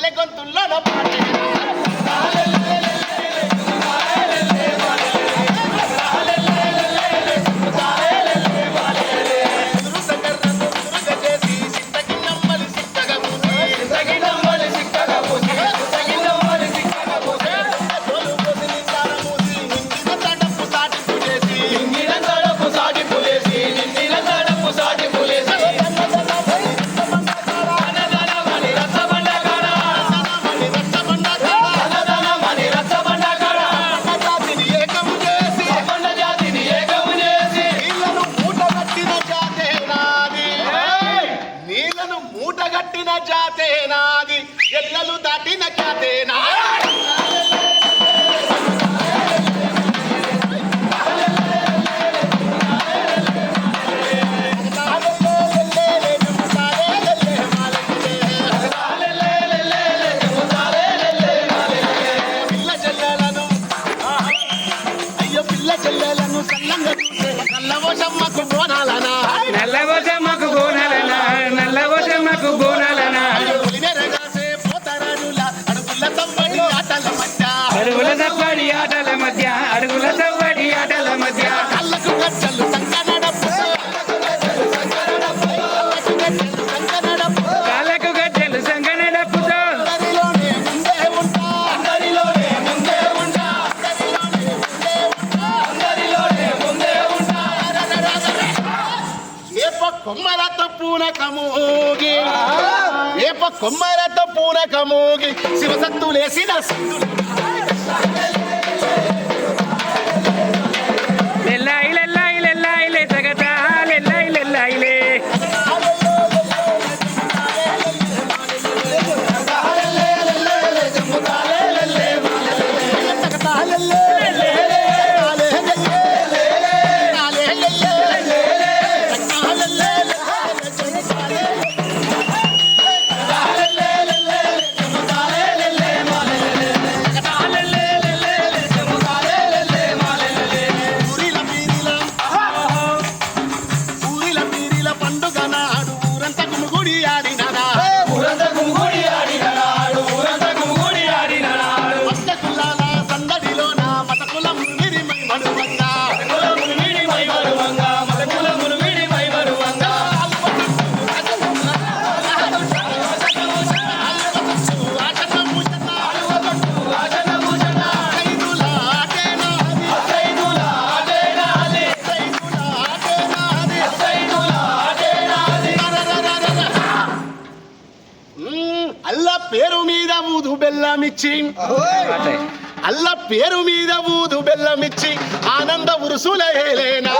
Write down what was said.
పల్లె గొంతుల్లో పాటే మూటలను మూటగట్టిన జాతే నాది ఎల్లలు దాటిన జాతే నాది చెల్లెలను సల్లంగా చూసే నల్లవో సమ్మకు బోనాలనా? నల్లవో సవ్వడి ఆటల మధ్య అడుగుల సవ్వడి ఆటల మధ్య. కళ్ళకు సంకనడపు కాళ్ళకు ముందే ఉంటా. ఏప కొమ్మలతో పూనకమోగి ఏప కొమ్మలతో పూనకమోగి శివసత్తులేసిన సత్తులు. Hasta que పేరు మీద ఊదు బెల్లమిచ్చి. అల్ల పేరు మీద ఊదు బెల్లమిచ్చి. ఆనంద ఉరుసుల ఏలేనా